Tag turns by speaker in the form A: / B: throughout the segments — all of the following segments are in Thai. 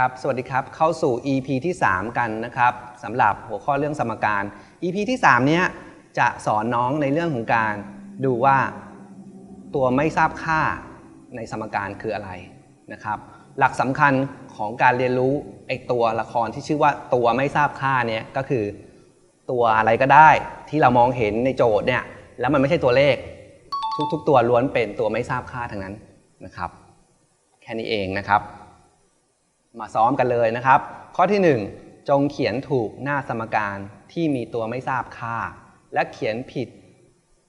A: ครับ สวัสดีครับ เข้าสู่ EP ที่ 3 กันนะครับสำหรับหัวข้อเรื่องสมการ EP ที่ 3 เนี้ยจะสอนน้องในเรื่องของการดูว่าตัวไม่ทราบค่าในสมการคืออะไรนะครับ หลักสำคัญของการเรียนรู้ไอตัวละครที่ชื่อว่าตัวไม่ทราบค่าเนี้ยก็คือ ตัวอะไรก็ได้ที่เรามองเห็นในโจทย์เนี่ยแล้วมันไม่ใช่ตัวเลข ทุก ๆ ตัวล้วนเป็นตัวไม่ทราบค่าทั้งนั้นนะครับ แค่นี้เองนะครับ มาซ้อมกันเลยนะครับ ข้อที่ 1 จงเขียนถูกหน้าสมการที่มีตัวไม่ทราบค่า และเขียนผิด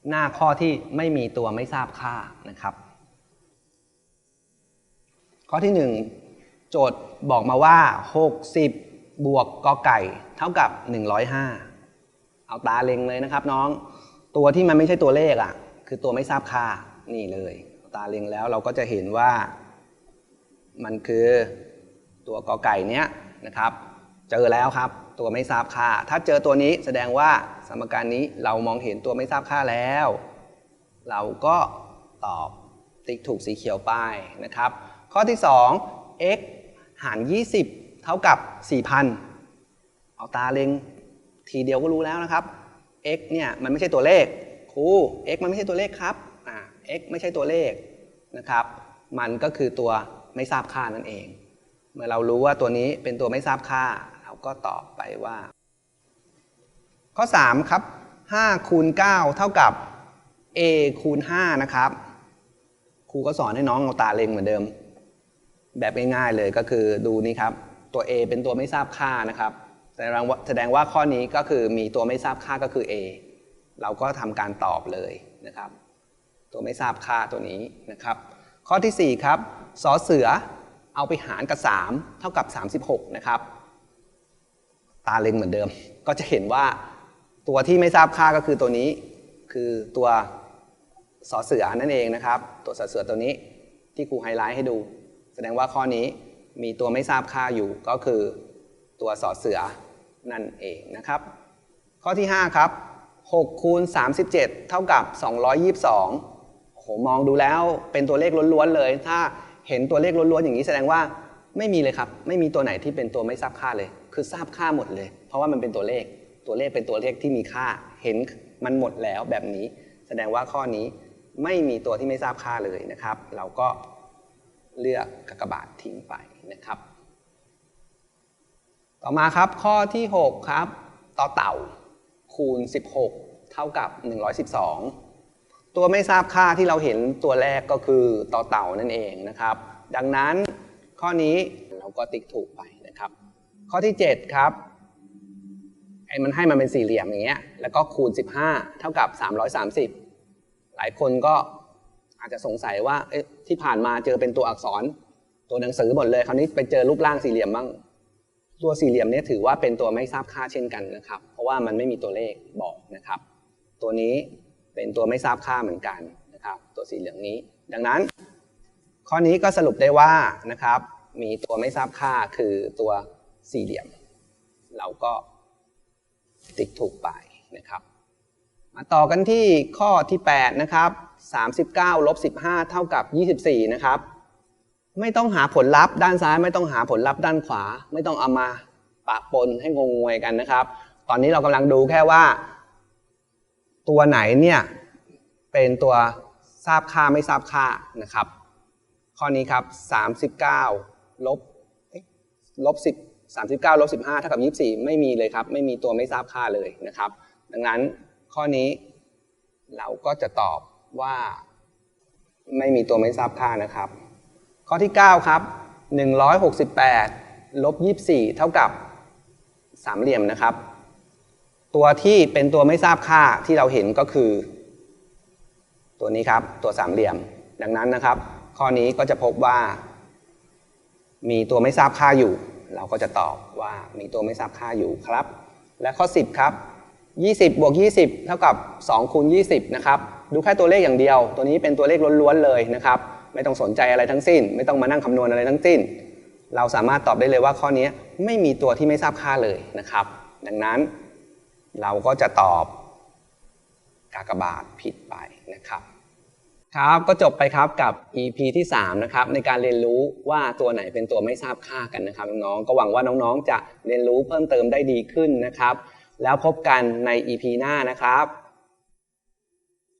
A: หน้าข้อที่ไม่มีตัวไม่ทราบค่านะครับ ข้อที่ 1 โจทย์บอกมาว่า 60 บวกกอไก่ เท่ากับ 105 เอาตาเล็งเลยนะครับน้อง ตัวที่มันไม่ใช่ตัวเลขอะ คือตัวไม่ทราบค่านี่เลย ตาเล็งแล้วเราก็จะเห็นว่ามันคือ ตัวกอไก่เนี้ยนะครับ เจอแล้วครับ ตัวไม่ทราบค่า ถ้าเจอตัวนี้แสดงว่าสมการนี้เรามองเห็นตัวไม่ทราบค่าแล้ว เราก็ตอบติ๊กถูกสีเขียวไปนะครับ ข้อที่ 2 x หาร 20 เท่ากับ 4,000 เอาตาเล็งทีเดียวก็รู้แล้วนะครับ x เนี่ยมันไม่ใช่ตัวเลขครู x มันไม่ใช่ตัวเลขครับอ่า x ไม่ใช่ตัวเลขนะครับ มันก็คือตัวไม่ทราบค่านั่นเอง เมื่อเรารู้ว่าตัวนี้เป็นตัวไม่ทราบค่า เราก็ตอบไปว่า ข้อ 3 ครับ5คูณ9เท่ากับ a คูณ5นะครับ ครูก็สอนให้น้องเอาตาเล็งเหมือนเดิม แบบง่ายๆเลยก็คือดูนี่ครับ ตัว a เป็นตัวไม่ทราบค่านะครับ แสดงว่าแสดงว่าข้อนี้ก็คือมีตัวไม่ทราบค่าก็คือ a เราก็ทำการตอบเลยนะครับ ตัวไม่ทราบค่าตัวนี้นะครับ ข้อที่ 4 ครับสอเสือ เอาไปหารกับ 3 เท่ากับ 36 นะครับ ตาเล็งเหมือนเดิม ก็จะเห็นว่าตัวที่ไม่ทราบค่าก็คือตัวนี้ คือตัวสอเสือนั่นเองนะครับ ตัวสอเสือตัวนี้ที่ครูไฮไลท์ให้ดู แสดงว่าข้อนี้มีตัวไม่ทราบค่าอยู่ก็คือตัวสอเสือนั่นเองนะครับ ข้อที่ 5 ครับ6คูณ37 เท่ากับ 222โอ้โหมองดูแล้วเป็นตัวเลขล้วนๆเลย ถ้า เห็นตัวเลขล้วนๆอย่างนี้แสดงว่าไม่มีเลยครับ ไม่มีตัวไหนที่เป็นตัวไม่ทราบค่าเลย คือทราบค่าหมดเลย เพราะว่ามันเป็นตัวเลข ตัวเลขเป็นตัวเลขที่มีค่า เห็นมันหมดแล้วแบบนี้ แสดงว่าข้อนี้ไม่มีตัวที่ไม่ทราบค่าเลยนะครับ เราก็เลือกกากบาททิ้งไปนะครับ ต่อมาครับข้อที่ 6 ครับ ต่อเต่าคูณ 16 เท่ากับ 112 ตัวไม่ทราบค่าที่เราเห็นตัวแรกก็คือต่อเต่านั่นเองนะครับ ดังนั้นข้อนี้เราก็ติ๊กถูกไปนะครับ ข้อที่ 7 ครับไอ้มันให้มันเป็นสี่เหลี่ยมอย่างเงี้ยแล้วก็คูณ 15 เท่ากับ 330 หลายคนก็อาจจะสงสัยว่าเอ๊ะที่ผ่านมาเจอเป็นตัวอักษร ตัวหนังสือหมดเลยคราวนี้ไปเจอรูปร่างสี่เหลี่ยมบ้างตัวสี่เหลี่ยมนี้ถือว่าเป็นตัวไม่ทราบค่าเช่นกันนะครับ เพราะว่ามันไม่มีตัวเลขบอกนะครับ ตัวนี้ เป็นตัวไม่ทราบค่าเหมือนกันนะครับตัวสีเหลี่ยมนี้ ดังนั้น ข้อนี้ก็สรุปได้ว่านะครับมีตัวไม่ทราบค่าคือตัวสี่เหลี่ยม เราก็ติ๊กถูกไปนะครับ มาต่อกันที่ข้อที่ 8 นะครับ 39ลบ15 เท่ากับ 24 นะครับ ไม่ต้องหาผลลัพธ์ด้านซ้ายไม่ต้องหาผลลัพธ์ด้านขวา ไม่ต้องเอามาปะปนให้งงงวยกันนะครับ ตอนนี้เรากำลังดูแค่ว่า ตัวไหนเนี่ยเป็นตัวทราบค่าไม่ทราบค่านะครับ ข้อนี้ครับ 39ลบเอ๊ะลบ10 39ลบ15เท่ากับ24 ไม่มีเลยครับ ไม่มีตัวไม่ทราบค่าเลยนะครับ ดังนั้นข้อนี้เราก็จะตอบว่า ไม่มีตัวไม่ทราบค่านะครับ ข้อที่ 9 ครับ 168ลบ24 เท่ากับสามเหลี่ยมนะครับ ตัวที่เป็นตัวไม่ทราบค่าที่เราเห็นก็คือ ตัวนี้ครับ ตัวสามเหลี่ยม ดังนั้นนะครับ ข้อนี้ก็จะพบว่า มีตัวไม่ทราบค่าอยู่ เราก็จะตอบว่ามีตัวไม่ทราบค่าอยู่ครับ และข้อ 10 ครับ 20บวก20 เท่ากับ2คูณ20 นะครับ ดูแค่ตัวเลขอย่างเดียว ตัวนี้เป็นตัวเลขล้วนๆเลยนะครับ ไม่ต้องสนใจอะไรทั้งสิ้น ไม่ต้องมานั่งคำนวณอะไรทั้งสิ้น เราสามารถตอบได้เลยว่าข้อนี้ไม่มีตัวที่ไม่ทราบค่าเลยนะครับ ดังนั้น เราก็จะตอบกากบาทผิดไปนะครับ ครับก็จบไปครับกับ EP ที่3นะครับในการเรียนรู้ว่าตัวไหนเป็นตัวไม่ทราบค่ากันนะครับน้องๆก็หวังว่าน้องๆ จะเรียนรู้เพิ่มเติมได้ดีขึ้นนะครับ แล้วพบกันใน EP หน้านะครับ